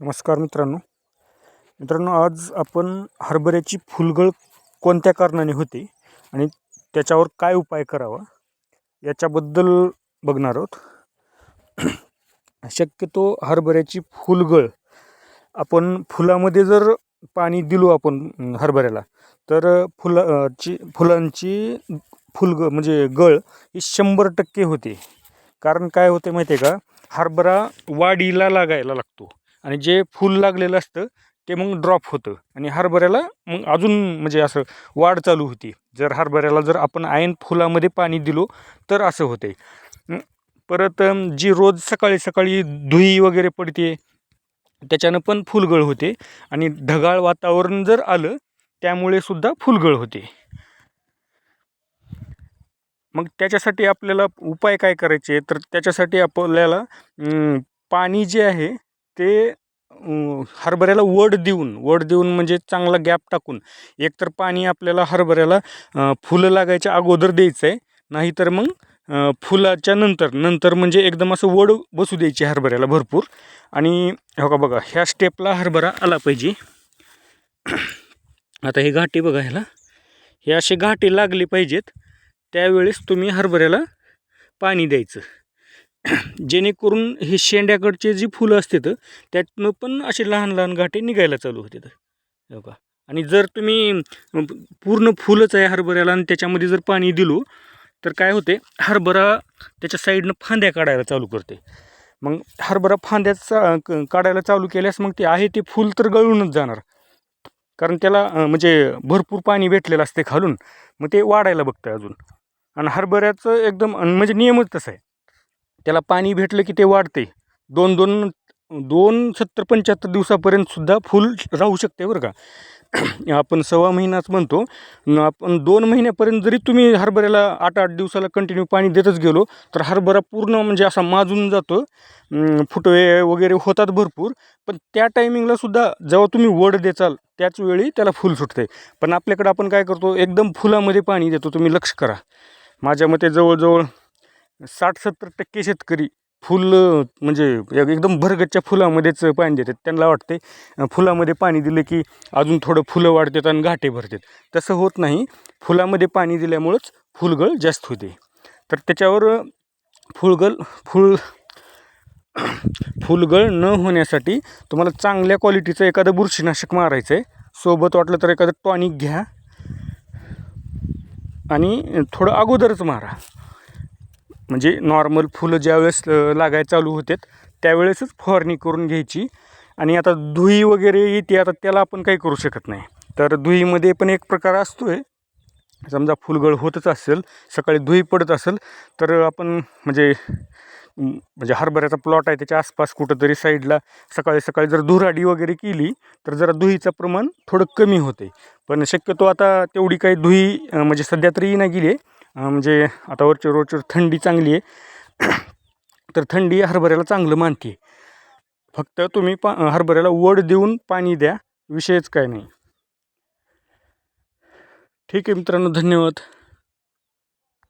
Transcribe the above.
नमस्कार मित्रांनो. मित्रांनो आज आपण हरभऱ्याची फुलगळ कोणत्या कारणाने होते आणि त्याच्यावर काय उपाय करावा याच्याबद्दल बघणार आहोत. शक्यतो हरभऱ्याची फुलगळ आपण फुलामध्ये जर पाणी दिलो आपण हरभऱ्याला तर फुला ची फुलांची फुलग म्हणजे गळ ही शंभर टक्के होते. कारण काय होते माहिती आहे का? हरभरा वाढीला लागायला लागतो. आणि जे फूल लागलेलं असतं ते मग ड्रॉप होतं. आणि हरभऱ्याला मग अजून म्हणजे असं वाढ चालू होती. जर हरभऱ्याला जर आपण आयन फुलामध्ये पाणी दिलो तर असं होते परत जी रोज सकाळी सकाळी धुई वगैरे पडते त्याच्यानं पण फुलगळ होते. आणि ढगाळ वातावरण जर आलं त्यामुळे सुद्धा फुलगळ होते. मग त्याच्यासाठी आपल्याला उपाय काय करायचे? तर त्याच्यासाठी आपल्याला पाणी जे आहे ते हरभऱ्याला वड देऊन वड देऊन म्हणजे चांगला गॅप टाकून एकतर पाणी आपल्याला हरभऱ्याला फुलं लागायच्या अगोदर द्यायचं आहे नाहीतर मग फुलाच्या नंतर नंतर म्हणजे एकदम असं वड बसू द्यायची हरभऱ्याला भरपूर. आणि हो का बघा ह्या स्टेपला हरभरा आला पाहिजे. आता हे घाटी बघा ह्याला. हे असे घाटे लागले पाहिजेत त्यावेळेस तुम्ही हरभऱ्याला पाणी द्यायचं. जेणेकरून हे शेंड्याकडचे जी फुलं असतात त्यातनं पण असे लहान लहान घाटे निघायला चालू होते हो का? आणि जर तुम्ही पूर्ण फुलंच आहे हरभऱ्याला आणि त्याच्यामध्ये जर पाणी दिलो तर काय होते? हरभरा त्याच्या साईडनं फांद्या काढायला चालू करते. मग हरभरा फांद्याचा क- काढायला चालू केल्यास मग ते आहे ते फुल तर गळूनच जाणार. कारण त्याला म्हणजे भरपूर पाणी भेटलेलं असते खालून. मग ते वाढायला बघतं अजून. आणि हरभऱ्याचं एकदम म्हणजे नियमच तसं आहे. त्याला पाणी भेटलं की ते वाढते. दोन दोन दोन सत्तर पंच्याहत्तर दिवसापर्यंतसुद्धा फुल राहू शकते बरं का. आपण सव्वा महिनाच म्हणतो. आपण दोन महिन्यापर्यंत जरी तुम्ही हरभऱ्याला आठ आठ दिवसाला कंटिन्यू पाणी देतच गेलो तर हरभरा पूर्ण म्हणजे असा माजून जातो. फुटवे वगैरे होतात भरपूर पण त्या टायमिंगला सुद्धा जेव्हा तुम्ही वड देचाल त्याच वेळी त्याला फुल सुटते. पण आपल्याकडं आपण काय करतो एकदम फुलामध्ये पाणी देतो. तुम्ही लक्ष करा. माझ्या मते जवळजवळ साठ सत्तर टक्के शेतकरी फुल म्हणजे एकदम भरगच्च्या फुलामध्येच पाणी देतात. त्यांना वाटते फुलामध्ये पाणी दिलं की अजून थोडं फुलं वाढतात आणि घाटे भरतात. तसं होत नाही. फुलामध्ये पाणी दिल्यामुळंच फुलगळ जास्त होते. तर त्याच्यावर फुलगळ फुल फुलगळ न होण्यासाठी तुम्हाला चांगल्या क्वालिटीचं एखादं बुरशीनाशक मारायचं आहे सोबत वाटलं तर एखादं टॉनिक घ्या आणि थोडं अगोदरच मारा. म्हणजे नॉर्मल फुलं ज्यावेळेस लागायला चालू होतात त्यावेळेसच फवारणी करून घ्यायची. आणि आता धुई वगैरे येते आता त्याला आपण काही करू शकत नाही. तर धुईमध्ये पण एक प्रकार असतो आहे समजा फुलगळ होतच असेल सकाळी धुई पडत असेल तर आपण म्हणजे म्हणजे हरभऱ्याचा प्लॉट आहे त्याच्या आसपास कुठंतरी साईडला सकाळी सकाळी जर धुराडी वगैरे केली तर जरा धुईचं प्रमाण थोडं कमी होते पण शक्यतो आता तेवढी काही धुई म्हणजे सध्या तरी नाही गेली आहे. म्हणजे आता वरच्या रोजच्या थंडी चांगली आहे. तर थंडी हरभऱ्याला चांगलं मानते. फक्त तुम्ही पा हरभऱ्याला वड देऊन पाणी द्या विषयच काय नाही. ठीक आहे मित्रांनो धन्यवाद.